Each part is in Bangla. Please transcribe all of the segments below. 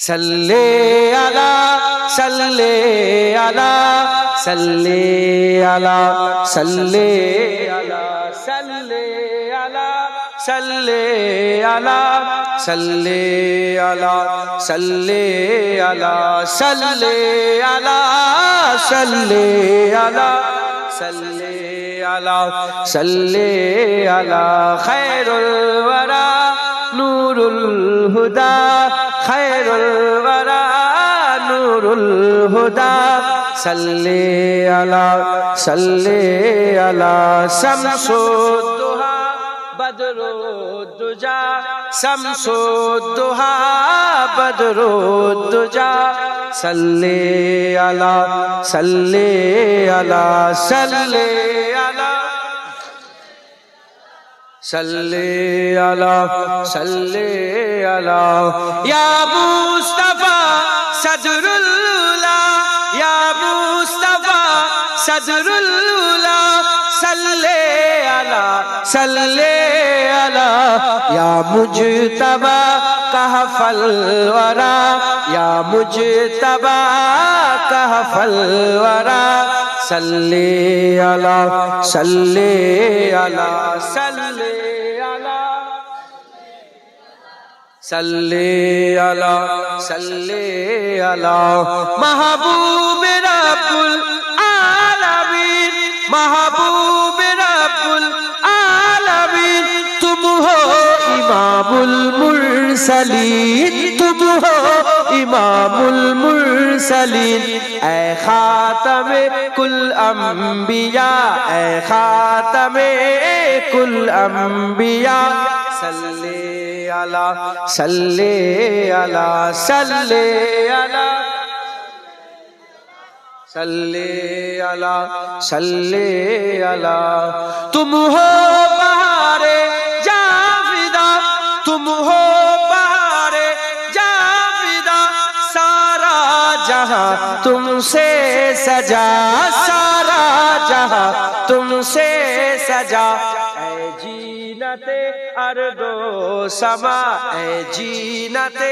সাল্লে আলা সাল্লে আলা সাল্লে আলা সাল্লে আলা সাল্লে আলা সাল্লে আলা সাল্লে আলা সাল্লে আলা সাল্লে আলা সাল্লে আলা সাল্লে আলা সাল্লে আলা খায়রুল ওয়ারা নূরুল হুদা খায়রুল ওয়ারা নূরুল হুদা, সাল্লে আলা সাল্লে আলা শামসুদ্দোহা, বদরুদ্দুজা শামসুদ্দোহা, বদরুদ্দুজা, সাল্লে আলা সাল্লে আলা সাল্লে আলা صلی علی صلی علی یا مصطفی صدر اللہ یا مصطفی صدر اللہ صلی علی صلی علی یا مجتبی کہف الورا یا مجتبی کہف الورا صلی علی صلی علی صلی صلی اللہ صلی اللہ محبوب رب العالمین محبوب رب العالمین تم ہو امام المرسلین تم ہو امام المرسلین اے خاتم کل انبیاء اے خاتم کل انبیاء صلی علی، صلی علی صلی علی صلی علی صلی علی۔ تم ہو بہار جاویدہ، تم ہو بہار جاویدہ، سارا جہاں تم سے سجا، سارا جہاں تم سے سجا۔ اے جینت ارد و سما۔ اے جینت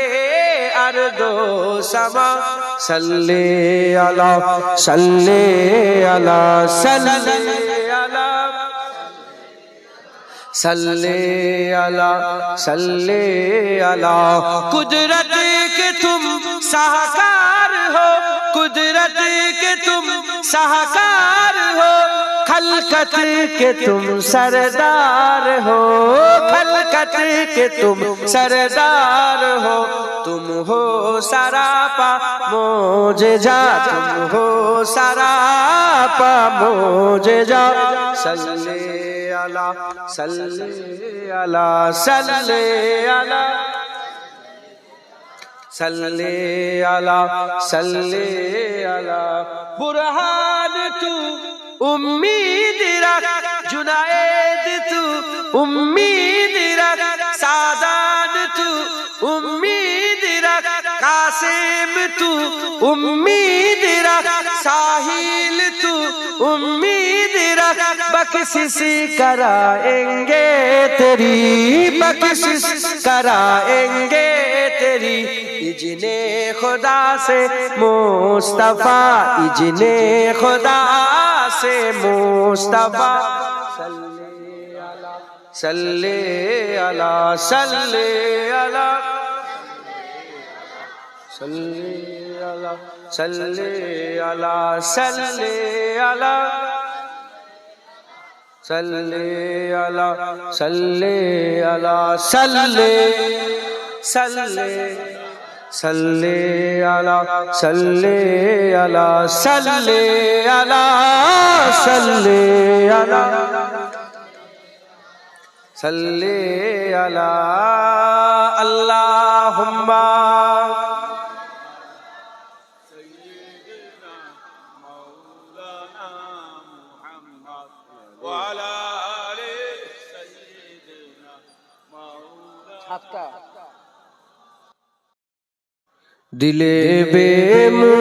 ارد و سما۔ صلی علی صلی علی صلی علی صلی علی صلی علی قدرت کے تم سہکار ہو۔ قدرت کے تم سہکار ہو۔ خلقت کے تم سردار ہو۔ خلقت کے تم سردار ہو۔ تم ہو سراپا موجے جا تم ہو سراپا موجے جا صلی علی صلی علی صلی علی صلی علی صلی علی برہان تو امید رکھ، جنید تو امید رکھ، سادان تو امید رکھ، قاسم تو امید رکھ، ساحل تو امید رکھ، بخشش کرائیں گے تیری، بخشش کرائیں گے تیری۔ اجن خدا سے مصطفیٰ، اجن خدا۔ سے مصطفیٰ صلی علی صلی علی صلی علی صلی علی صلی علی صلی علی صلی علی صلی صلی صلی علی صلی علی صلی علی صلی علی۔ صلی علی۔ اللہم দিলে বে মো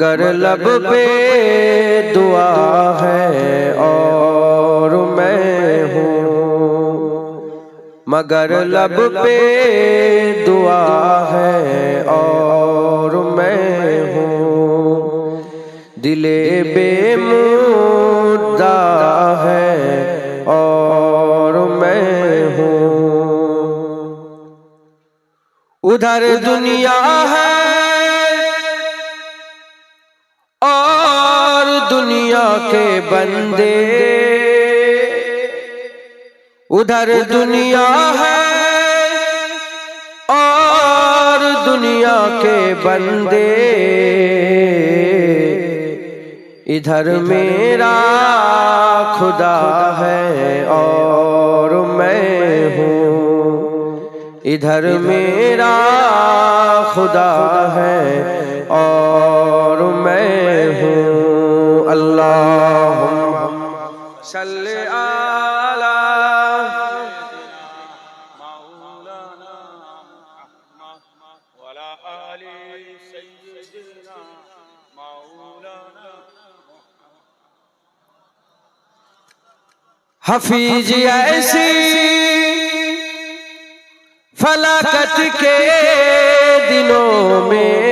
مگر لب پہ دعا ہے اور میں ہوں۔ مگر لب پہ دعا ہے اور میں ہوں۔ دل بے مدعا ہے اور میں ہوں۔ ادھر دنیا ہے کے بندے۔ ادھر دنیا ہے اور دنیا کے بندے۔ ادھر میرا خدا ہے اور میں ہوں۔ ادھر میرا خدا ہے اور میں ہوں۔ اللهم صل على مولانا احمد وعلى ال سيدنا مولانا حفيظ يا فلاکت کے دنوں میں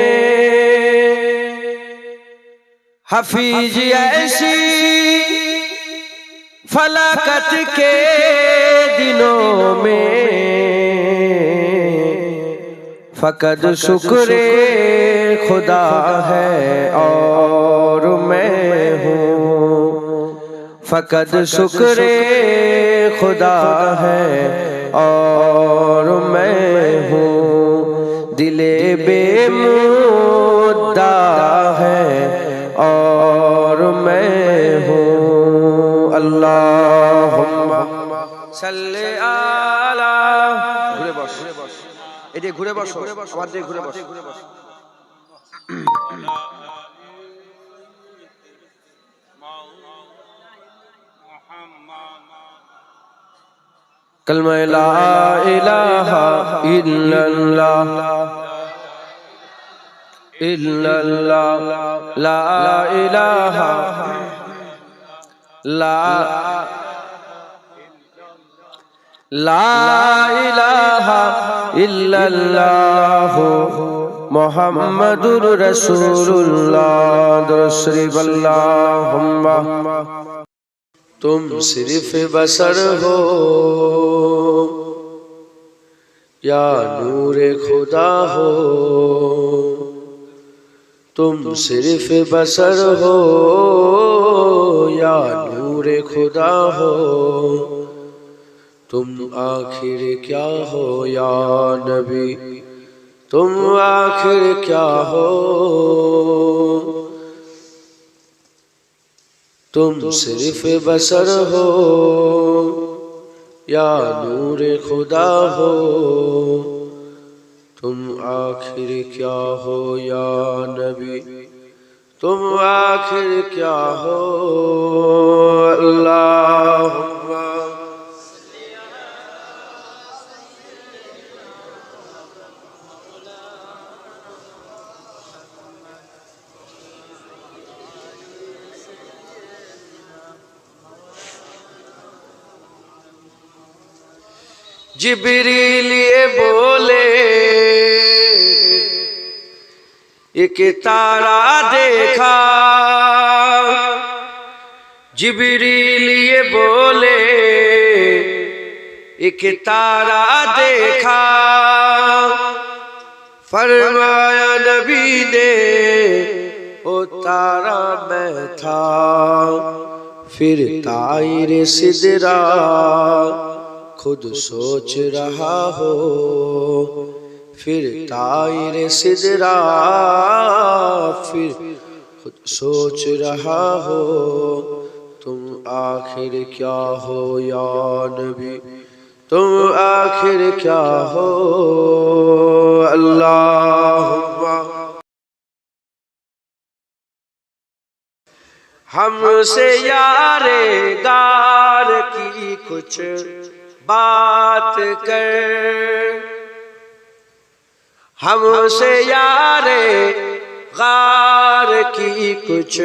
حفیظ ایسی فلاکت کے دنوں میں۔ فقد شکر خدا ہے اور میں ہوں۔ فقد شکر خدا ہے اور میں ہوں۔ دل بے مدہ ہے۔ اور میں ہوں اللہم صلی علی ঘুরে বস کلمہ لا الہ الا اللہ ইল্লাল্লাহ, লা ইলাহা লা লা ইলাহা ইল্লাল্লাহ মুহাম্মাদুর রাসূলুল্লাহ। দরশরিবাল্লাহুম্মা তুম সিরফ বসর হো یا نور خدا ہو تم صرف بسر ہو یا نور خدا ہو؟ تم آخر کیا ہو یا نبی؟ تم آخر کیا ہو؟ تم صرف بسر ہو یا نور خدا ہو؟ تم آخر کیا ہو یا نبی؟ تم آخر کیا ہو؟ اللہ جبریل یہ بولے एक तारा देखा जिबरील ये बोले एक तारा देखा फरमाया नबी ने ओ तारा मैं था फिर तायर सिदरा खुद सोच रहा हो پھر تائر سدرا پھر خود سوچ رہا ہو، تم آخر کیا ہو یا نبی؟ تم آخر کیا ہو؟ اللہ ہم سے یار گار کی کچھ بات کر۔ हमसे यारे गार की कुछ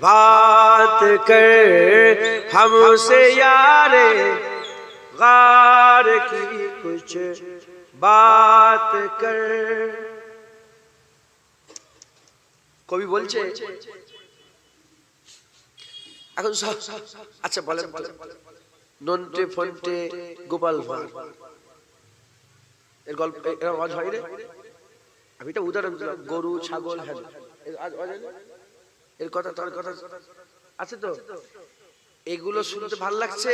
बात कर हमसे यारे गार की कुछ बात कर কবি বলছে এখন সব আচ্ছা বলেন বলেন নন্টে ফন্টে গোপাল ভাঁড় এর গল্প আওয়াজ হয় রে? আমি এটা উদাহরণ দিলাম, গরু, ছাগল হ্যাঁ হয়। এর কথা, তার কথা আছে তো? এগুলো শুনতে ভালো লাগছে?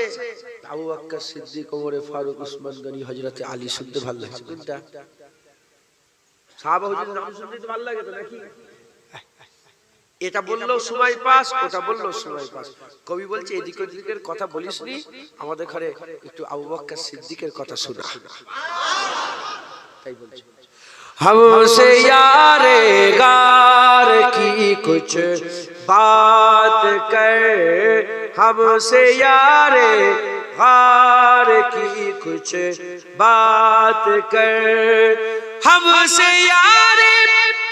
আবু বাক্কার সিদ্দিক, ওমরে ফারুক, উসমান গনি, হযরতে আলী শুনতে ভালো লাগছে। কোনটা? সাহাবা হুজুরের নাম শুনতে ভালো লাগে তো নাকি? এটা বলল সময় পাস, ওটা বলল সময় পাস। কবি বলছে, এদিক ওদিকের কথা বলিস নি আমাদের ঘরে একটু আবু বক্কর সিদ্দিকের কথা শোনা। ہم سے یار گار کی کچھ بات کر۔ ہم سے یار غار کی کچھ بات کر۔ ہم سے یار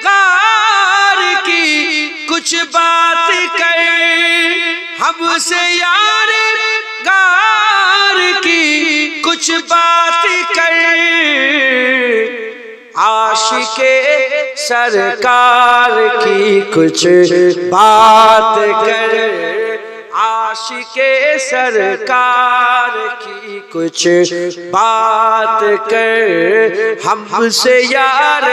غار کی کچھ بات کر۔ ہم سے یار سرکار کی کچھ بات کر۔ عاشق سرکار کی کچھ بات کر۔ عاشق سرکار کی کچھ بات کر۔ ہم سے یار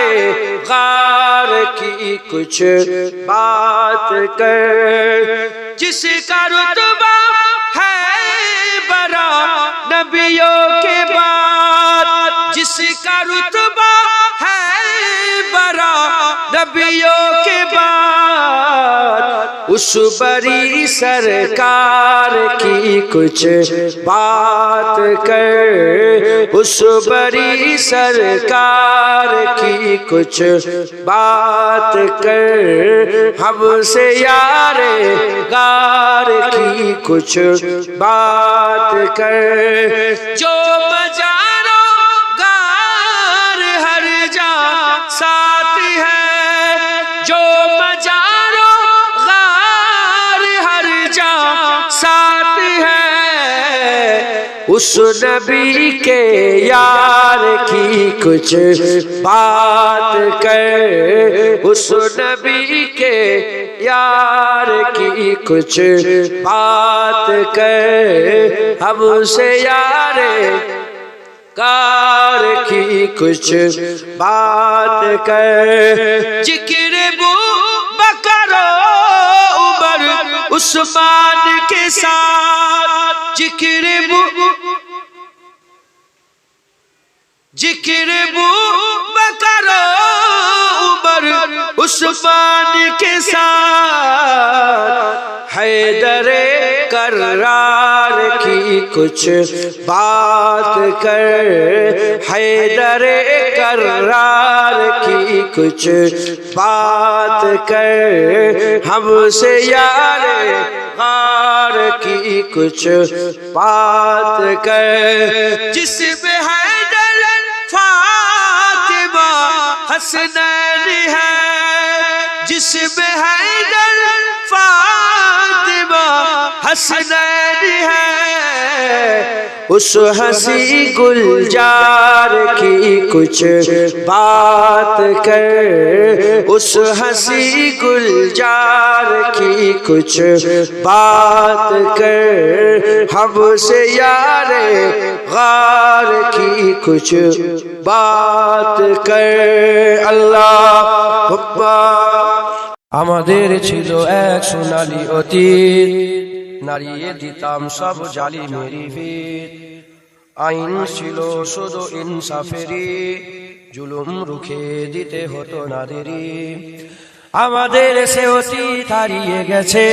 غار کی کچھ بات کر۔ جس کا رتبہ نبیوں کے بعد جس کا رتبہ ہے برا نبیوں اس بری سرکار کی کچھ بات کر۔ اس بری سرکار کی کچھ بات کر۔ ہم سے یار گار کی کچھ بات کر۔ جو بجائے उस नबी के यार की कुछ बात कर उस नबी के यार की कुछ बात कर हमसे यारे कार की कुछ बात कर जिक्र बू बकरो उमर उस्मान के साथ জিকিরে বু জিকিরে বু বাকারো پر پانی کے ساتھ، حیدر کرار کی کچھ بات کر، حیدر کرار کی کچھ بات کر، ہم سے یار غار کی کچھ بات کر۔ جس میں حسنین ہے جس میں حیدر فاطمہ حسنین ہے۔ उस हंसी गुलजार की कुछ बात कर उस हंसी गुलजार की कुछ बात कर हमसे यारे गार की कुछ बात कर अल्लाह আমাদের ছিল এক সোনালি অতীত নাড়িয়ে দিতাম সব জালি মেরি ভিত আইন ছিল শুধু ইনসাফেরি জুলুম রুখে দিতে হতো নাদেরি আমাদের সে অতীত হারিয়ে গেছে,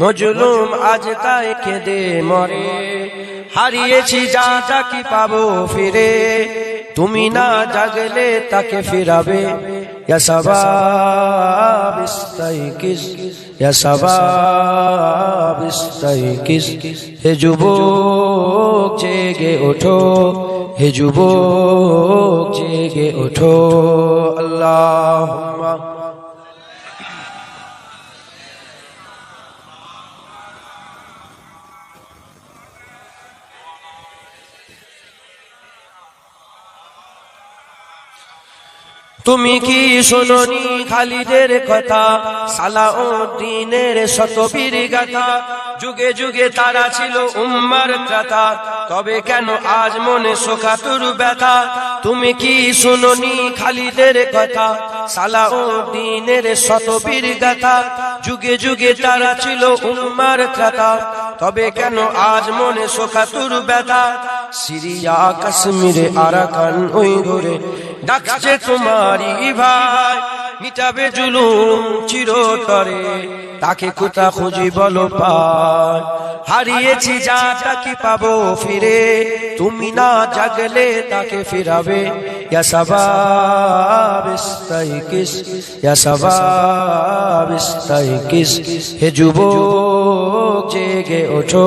মজলুম আজ তাই কেঁদে মরে। হারিয়েছি যা যা কি পাবো ফিরে, তুমি না জাগলে তাকে ফিরাবে। ইয়া শাবাব ইস্তাইকিস ইয়া শাবাব ইস্তাইকিস হে যুবক জেগে ওঠো হে যুবক জেগে ওঠো আল্লাহুম্মা তুমি কি শোনি খালিদের কথা? সালাউদ্দিনের শতবীর গাথা। যুগে যুগে তারা ছিল উম্মার ত্রাতা। তবে কেন আজ মনে শোকাতুর ব্যথা? তুমি কি শুনোনি খালিদের কথা? সালাউদ্দিনের শতবীর গাথা। যুগে যুগে তারা ছিল উম্মার ত্রাতা। তবে কেন আজ মনে শোকাতুর ব্যথা? সিরিয়া, কাশ্মীরে আরাকান ওই ঘরে ডাকছে তোমারই ভাই, মিটাবে জুলুম চিরতরে। তাকে কোথা খুঁজি বলো পায় হারিয়েছি যা তাকে পাবো ফিরে? তুমি না জাগলে তাকে ফিরাবে। ইয়া ইয়া হে যুবক, জেগে ওঠো।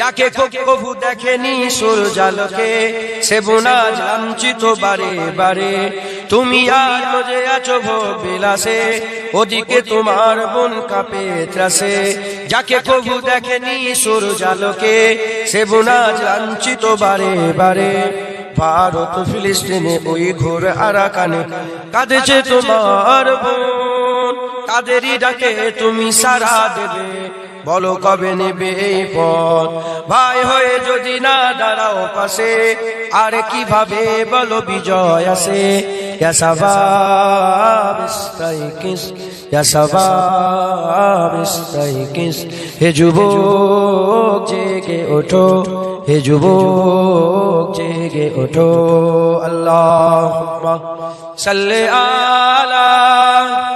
যাকে কবু দেখেনি সুর জালকে সে বোনা লাঞ্ছিত বারে বারে। তুমি মজে আছো বিলাসে ওদিকে তোমার বোন কাপে ত্রাসে। যাকে কবু দেখেনি সুর জালকে সে বোনা লাঞ্ছিত বারে বারে। ভারত ফিলিস্তিনে ওই ঘোর আরাকানে কাঁদেছে তোমার বোন, কাদেরই ডাকে তুমি সারা দেবে। বলো কবে নেবে এই পথ? ভাই হয়ে যদি না দাঁড়াও পাশে, আর কীভাবে বলো বিজয় আসে? হে যুবক জেগে ওঠো, হে যুবক জেগে ওঠো, আল্লাহুম্মা সাল্লি আলী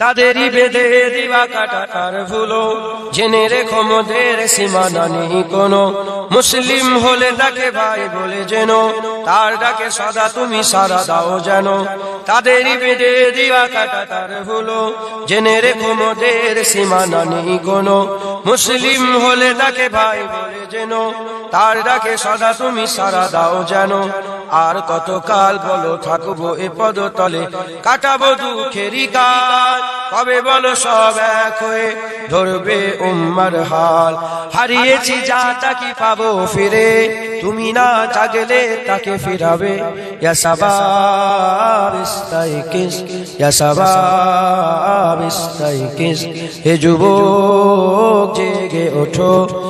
তাদেরই বেদে দিবা কাটাটার ভুলো। জেনে রেখো মোদের সীমানা নেই কোনো। মুসলিম হলে তাকে ভাই বলে যেন, তার ডাকে সদা তুমি সারা দাও যেন। তাদেরই বেদে দিবা কাটাটার ভুলো। জেনে রেখো মোদের সীমানা নেই কোনো। মুসলিম হলে তাকে ভাই বলে যেন, তার ডাকে সদা তুমি সারা দাও যেন। আর কতকাল বলো থাকব এ পদ পদতলে? কাটাবো দুঃখেরই কাল কবে বলো সব এক হয়ে ধরবে উম্মার হাল? হারিয়েছি যা তাকে পাবো ফিরে, তুমি না জাগলে তাকে ফিরাবে। হে যুবক, জেগে ওঠো।